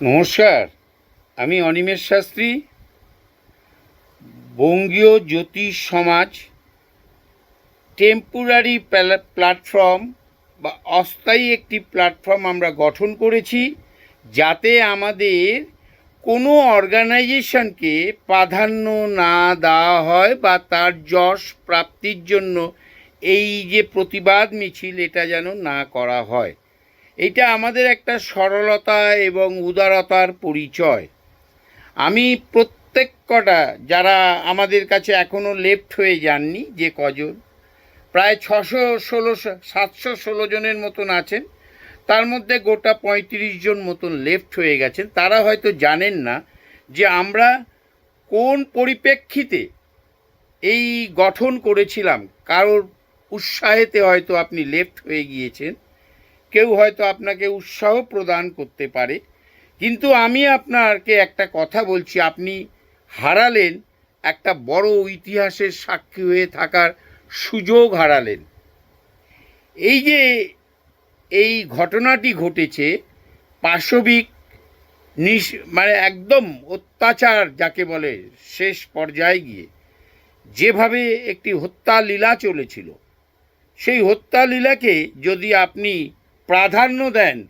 নমস্কার, আমি অনিমেষ শাস্ত্রী, বঙ্গীয় জ্যোতিষ সমাজ টেম্পোরারি প্ল্যাটফর্ম বা অস্থায়ী একটি প্ল্যাটফর্ম আমরা গঠন করেছি যাতে আমাদের কোনো অর্গানাইজেশনকে প্রাধান্য না দেওয়া হয় বা তার যশ প্রাপ্তির জন্য এই যে প্রতিবাদ মিছিল এটা যেন না করা হয়। এটা আমাদের একটা সরলতা এবং উদারতার পরিচয়। আমি প্রত্যেক কটা যারা আমাদের কাছে এখনও লেফট হয়ে যাননি, যে কজন, প্রায় ছশো ষোলো সাতশো ষোলো জনের মতন আছেন। তার মধ্যে গোটা পঁয়ত্রিশ জন মতন লেফট হয়ে গেছেন। তারা হয়তো জানেন না যে আমরা কোন পরিপ্রেক্ষিতে এই গঠন করেছিলাম, কারোর উৎসাহেতে হয়তো আপনি লেফট হয়ে গিয়েছেন। কেউ হয়তো আপনাকে উৎসাহ প্রদান করতে পারে। কিন্তু আমি আপনাকে একটা কথা বলছি, আপনি হারালেন, একটা বড় ইতিহাসের সাক্ষী হয়ে থাকার সুযোগ হারালেন। এই যে এই ঘটনাটি ঘটেছে, পাশবিক নিস মানে একদম অত্যাচার যাকে বলে শেষ পর্যায়ে গিয়ে, যেভাবে একটি হত্যা লীলা চলেছিল, সেই হত্যা লীলাকে যদি আপনি প্রাধান্য দেন।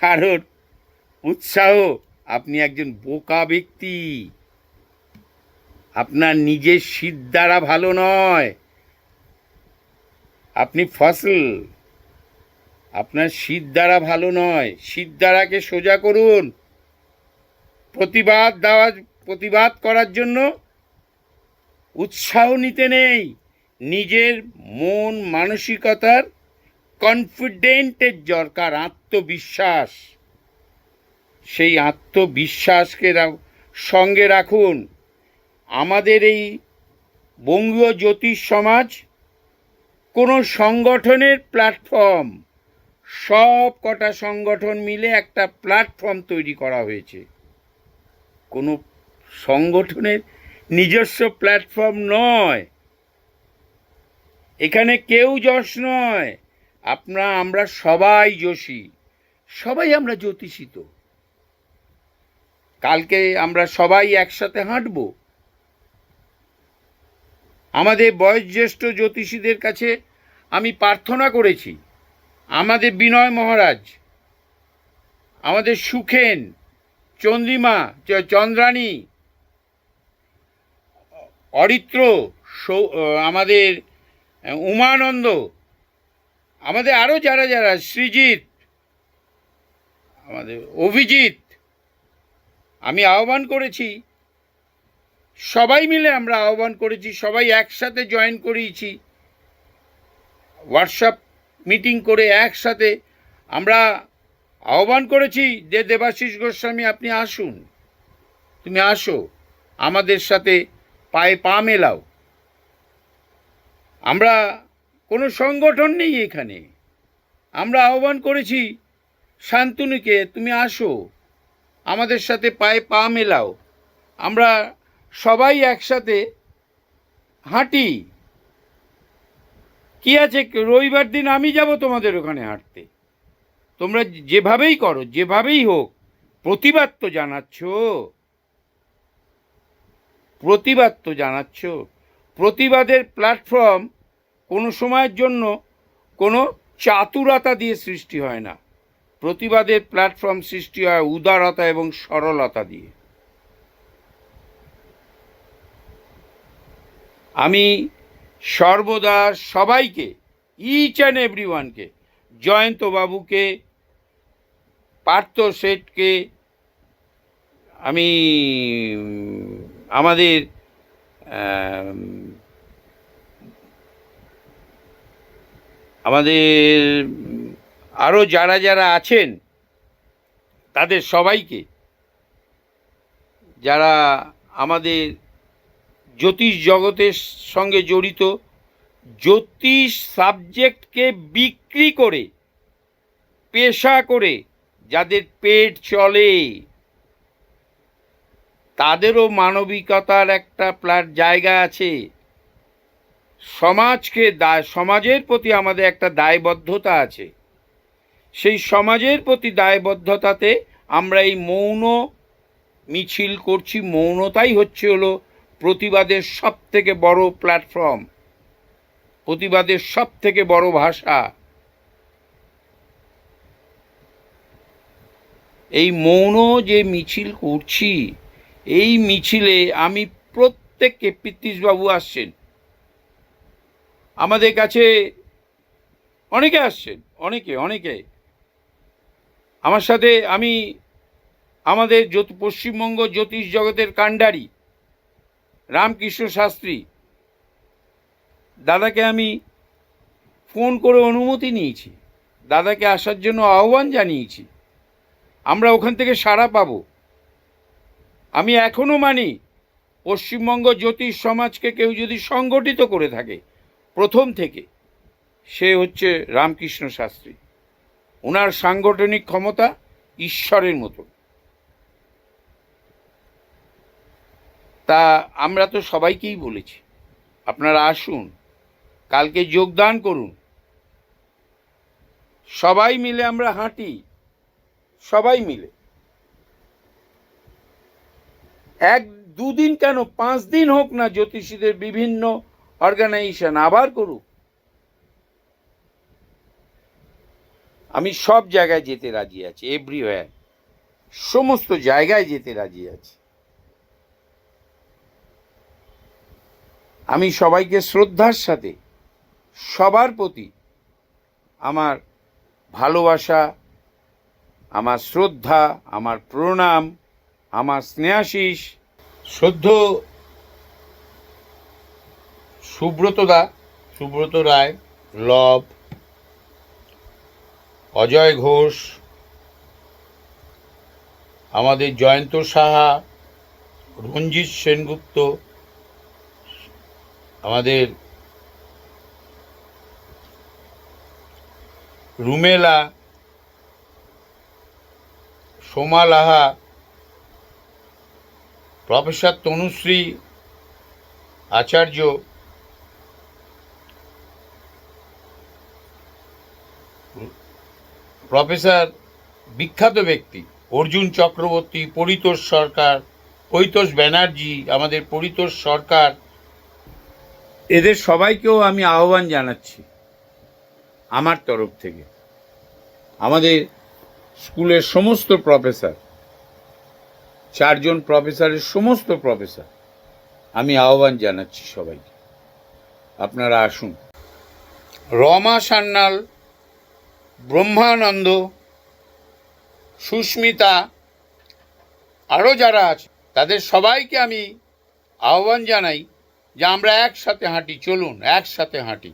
কারণ উৎসাহ, আপনি একজন বোকা ব্যক্তি। আপনার নিজের শীত দ্বারা ভালো নয়। আপনি ফসল, আপনার শীত দ্বারা ভালো নয়। শীত দ্বারাকে সোজা করুন। প্রতিবাদ দেওয়া প্রতিবাদ করার জন্য উৎসাহ নিতে নেই। নিজের মন, মানসিকতার কনফিডেন্টের দরকার, আত্মবিশ্বাস। সেই আত্মবিশ্বাসকে সঙ্গে রাখুন। আমাদের এই বঙ্গীয় জ্যোতিষ সমাজ কোনো সংগঠনের প্ল্যাটফর্ম সব কটা সংগঠন মিলে একটা প্ল্যাটফর্ম তৈরি করা হয়েছে। কোনো সংগঠনের নিজস্ব প্ল্যাটফর্ম নয়। এখানে কেউ যশ নয়। আপনারা আমরা সবাই যোশী, সবাই আমরা জ্যোতিষী তো। কালকে আমরা সবাই একসাথে হাঁটব। আমাদের বয়োজ্যেষ্ঠ জ্যোতিষীদের কাছে আমি প্রার্থনা করেছি, আমাদের বিনয় মহারাজ, আমাদের সুখেন, চন্দ্রিমা চন্দ্রাণী অরিত্র আমাদের, উমানন্দ আমাদের আরও যারা যারা, সৃজিৎ, আমাদের অভিজিৎ, আমি আহ্বান করেছি। সবাই মিলে আমরা আহ্বান করেছি, সবাই একসাথে জয়েন করিয়েছি। হোয়াটসঅ্যাপ মিটিং করে একসাথে আমরা আহ্বান করেছি যে, দেবাশিস গোস্বামী, আপনি আসুন। তুমি আসো। আমাদের সাথে পায়ে পা মেলাও। আমরা কোনো সংগঠন নেই এখানে। আমরা আহ্বান করেছি, শান্তনুকে, তুমি আসো। আমাদের সাথে পায়ে পা মেলাও। আমরা সবাই একসাথে হাঁটি। কি আছে? রবিবার দিন আমি যাব তোমাদের ওখানে হাঁটতে। তোমরা যেভাবেই করো, যেভাবেই হোক, প্রতিবাদ তো জানাচ্ছ। প্রতিবাদ তো জানাচ্ছ। প্রতিবাদের প্ল্যাটফর্ম কোনো সময়ের জন্য কোনো চাতুরতা দিয়ে সৃষ্টি হয় না। প্রতিবাদের প্ল্যাটফর্ম সৃষ্টি হয় উদারতা এবং সরলতা দিয়ে। আমি সর্বদা সবাইকে ইচ অ্যান্ড এভরি ওয়ানকে জয়ন্তবাবুকে পার্থ শেঠকে, আমি আমাদের আমাদের আরও যারা যারা আছেন, তাদের সবাইকে যারা আমাদের জ্যোতিষ জগতের সঙ্গে জড়িত, জ্যোতিষ সাবজেক্টকে বিক্রি করে, পেশা করে যাদের পেট চলে, তাদেরও মানবিকতার একটা প্লাট জায়গা আছে। সমাজকে দায়, সমাজের প্রতি আমাদের একটা দায়বদ্ধতা আছে। সেই সমাজের প্রতি দায়বদ্ধতাতে আমরা এই মৌন মিছিল করছি। মৌনতাই হচ্ছে হলো প্রতিবাদের সব থেকে বড় প্ল্যাটফর্ম প্রতিবাদের সব থেকে বড় ভাষা। এই মৌন যে মিছিল করছি, এই মিছিলে আমি প্রত্যেককে পিতৃষবাবু আসছেন। আমাদের কাছে অনেকে আসছেন, অনেকে অনেকে। আমার সাথে আমি আমাদের পশ্চিমবঙ্গ জ্যোতিষ জগতের কাণ্ডারি রামকৃষ্ণ শাস্ত্রী। দাদাকে আমি ফোন করে অনুমতি নিয়েছি। দাদাকে আসার জন্য আহ্বান জানিয়েছি। আমরা ওখান থেকে সাড়া পাব। আমি এখনও মানি পশ্চিমবঙ্গ জ্যোতিষ সমাজকে কেউ যদি সংগঠিত করে থাকে প্রথম থেকে সে হচ্ছে রামকৃষ্ণ শাস্ত্রী। ওনার সাংগঠনিক ক্ষমতা ঈশ্বরের মতো। তা আমরা তো সবাইকেই বলেছি, আপনারা আসুন, কালকে যোগদান করুন। সবাই মিলে আমরা হাঁটি, সবাই মিলে। এক দুদিন কেন, পাঁচ দিন হোক না, জ্যোতিষীদের বিভিন্ন অর্গানাইজেশন আবার করুক। আমি সব জায়গায় যেতে রাজি আছি এভরিওয়্যার সমস্ত জায়গায় যেতে রাজি আছি। আমি সবাইকে শ্রদ্ধার সাথে, সবার প্রতি আমার ভালোবাসা, আমার শ্রদ্ধা, আমার প্রণাম, আমার স্নেহাশিস, শ্রদ্ধ সুব্রত দা সুব্রত রায়, লব, অজয় ঘোষ, আমাদের জয়ন্ত সাহা, রঞ্জিত সেনগুপ্ত, আমাদের রুমেলা, সোমা লাহা, প্রফেসর তনুশ্রী, আচার্য প্রফেসর, বিখ্যাত ব্যক্তি, অর্জুন চক্রবর্তী, পরিতোষ সরকার, পরিতোষ ব্যানার্জি, আমাদের পরিতোষ সরকার, এদের সবাইকেও আমি আহ্বান জানাচ্ছি আমার তরফ থেকে। আমাদের স্কুলের সমস্ত প্রফেসর, চারজন প্রফেসরের সমস্ত প্রফেসর, আমি আহ্বান জানাচ্ছি সবাইকে। আপনারা আসুন। রমা সান্যাল ব্রহ্মানন্দ, সুস্মিতা আরও যারা আছে, তাদের সবাইকে আমি আহ্বান জানাই যে আমরা একসাথে হাঁটি, চলুন, একসাথে হাঁটি।